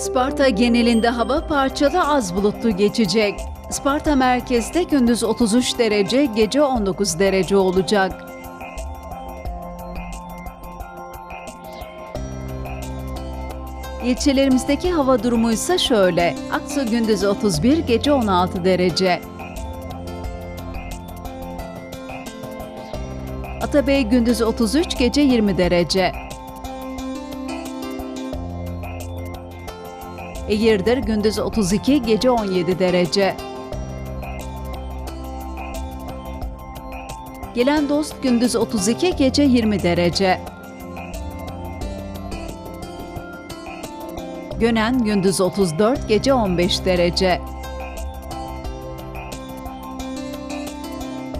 Sparta genelinde hava parçalı az bulutlu geçecek. Sparta merkezde gündüz 33 derece, gece 19 derece olacak. İlçelerimizdeki hava durumu ise şöyle. Aksu gündüz 31, gece 16 derece. Atabey gündüz 33, gece 20 derece. Eğirdir gündüz 32, gece 17 derece. Gelen dost gündüz 32, gece 20 derece. Gönen gündüz 34, gece 15 derece.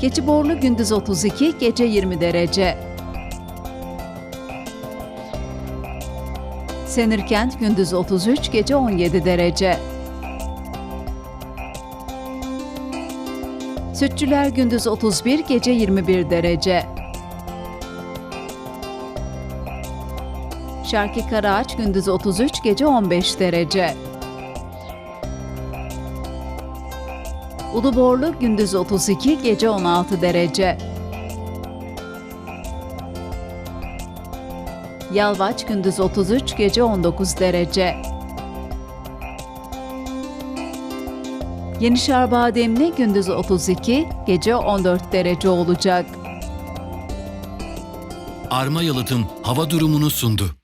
Keçiborlu gündüz 32, gece 20 derece. Senirkent gündüz 33, gece 17 derece. Sütçüler gündüz 31, gece 21 derece. Şarkı Karaağaç gündüz 33, gece 15 derece. Uluborlu gündüz 32, gece 16 derece. Yalvaç gündüz 33, gece 19 derece. Yenişehir Bademli gündüz 32, gece 14 derece olacak. Arma Yalıtım hava durumunu sundu.